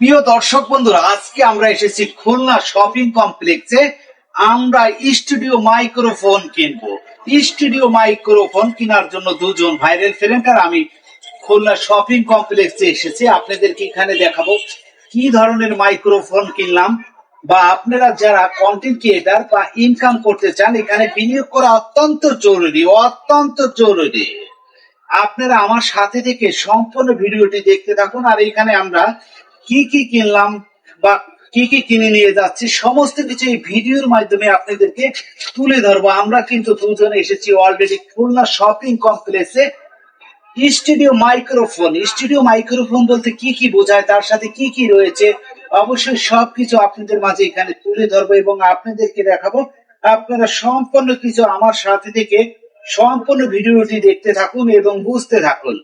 প্রিয় দর্শক বন্ধুরা, আজকে আমরা এসেছি খুলনা শপিং কমপ্লেক্সে। আমরা স্টুডিও মাইক্রোফোন কিনবো। স্টুডিও মাইক্রোফোন কেনার জন্য দুজন ভাইরাল ফ্রেন্ড আর আমি খুলনা শপিং কমপ্লেক্সে এসেছি। আপনাদেরকে এখানে দেখাবো কি ধরনের মাইক্রোফোন কিনলাম বা আপনারা যারা কন্টেন্ট ক্রিয়েটার বা ইনকাম করতে চান, এখানে বিনিয়োগ করা অত্যন্ত জরুরি অত্যন্ত জরুরি। আপনারা আমার সাথে থেকে সম্পূর্ণ ভিডিওটি দেখতে থাকুন আর এখানে আমরা কি কি কিনলাম বা কি কি কিনে নিয়ে যাচ্ছি, সমস্ত কিছু এই ভিডিওর মাধ্যমে আপনাদেরকে তুলে ধরবো। আমরা কিন্তু দুজনে এসেছি অলরেডি খুলনা শপিং কমপ্লেক্সে স্টুডিও মাইক্রোফোন স্টুডিও মাইক্রোফোন বলতে কি কি বোঝায়, তার সাথে কি কি রয়েছে, অবশ্যই সবকিছু আপনাদের মাঝে এখানে তুলে ধরবো এবং আপনাদেরকে দেখাবো। আপনারা সম্পূর্ণ কিছু আমার সাথে থেকে সম্পূর্ণ ভিডিওটি দেখতে থাকুন এবং বুঝতে থাকুন।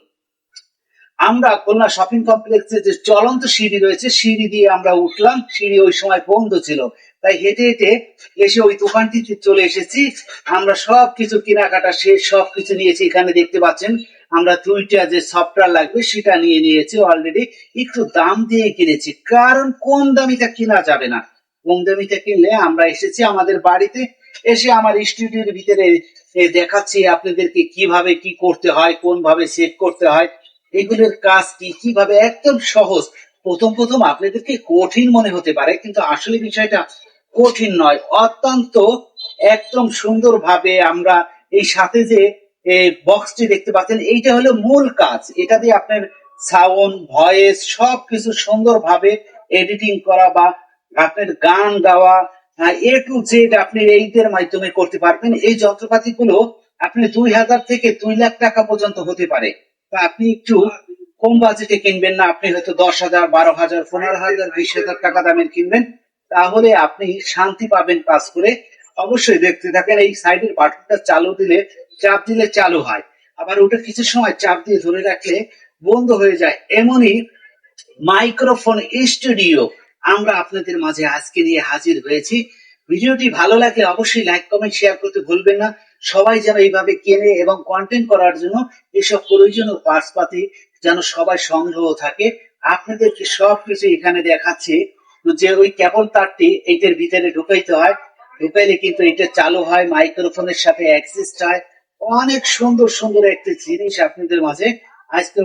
আমরা খুলনা শপিং কমপ্লেক্সে যে চলন্ত সিঁড়ি রয়েছে, সিঁড়ি দিয়ে আমরা উঠলাম, সিঁড়ি ওই সময় বন্ধ ছিল। তাই হেঁটে হেঁটে এসে ওই দোকানটিতে চলে এসেছি। আমরা সব কিছু কেনাকাটা শেষ সব কিছু নিয়েছি। এখানে দেখতে পাচ্ছেন, আমরা দুইটা যে সফটওয়্যার লাগবে, সেটা নিয়ে নিয়েছি অলরেডি একটু দাম দিয়ে কিনেছি। কারণ কম দামিটা কেনা যাবে না। কম দামিটা কিনলে আমরা এসেছি আমাদের বাড়িতে। এসে আমার স্টুডিওর ভিতরে দেখাচ্ছি আপনাদেরকে কীভাবে কি করতে হয় কোন ভাবে সেট করতে হয়। এগুলোর কাজ কি কীভাবে একদম সহজ? প্রথম প্রথম আপনাদেরকে কঠিন মনে হতে পারে, কিন্তু আসলে বিষয়টা কঠিন নয়। অত্যন্ত একদম সুন্দরভাবে আমরা এই সাথে যে বক্সটি দেখতে পাচ্ছেন, এইটা হলো মূল কাজ। এটা দিয়ে আপনার সাউন্ড ভয়েস সবকিছু সুন্দরভাবে এডিটিং করা বা আপনার গান গাওয়া এ টু জেড আপনি এইটার মাধ্যমে করতে পারবেন। এই যন্ত্রপাতিগুলো আপনি দুই হাজার থেকে দুই লাখ টাকা পর্যন্ত হতে পারে। আপনি একটু কম বাজেটে কিনবেন না, আপনি হয়তো দশ হাজার, বারো হাজার, পনেরো হাজার, বিশ হাজার টাকা দামের কিনবেন। তাহলে আপনি শান্তি পাবেন কাজ করে। অবশ্যই দেখতে থাকেন, এই সাইডের বাটনটা চালু দিলে চাপ দিলে চালু হয়। আবার ওটা কিছু সময় চাপ দিয়ে ধরে রাখলে বন্ধ হয়ে যায়। এমনই মাইক্রোফোন স্টুডিও আমরা আপনাদের মাঝে আজকে নিয়ে হাজির হয়েছি। ভিডিওটি ভালো লাগলে অবশ্যই লাইক, কমেন্ট শেয়ার করতে ভুলবেন না। সবাই যেন এইভাবে কেনে এবং কন্টেন্ট করার জন্য এসব প্রয়োজনীয় পার্টসপাতি যেন সবাই সংগ্রহ থাকে। আপনাদেরকে সব কিছু এখানে দেখাচ্ছে। যে ওই কেবল তারটি এইটার ভিতরে ঢুকাইতে হয়। ঢুকাইলে কিন্তু এটা চালু হয় মাইক্রোফোনের সাথে অ্যাক্সিস্ট হয়। অনেক সুন্দর সুন্দর একটা জিনিস আপনাদের মাঝে। আজকে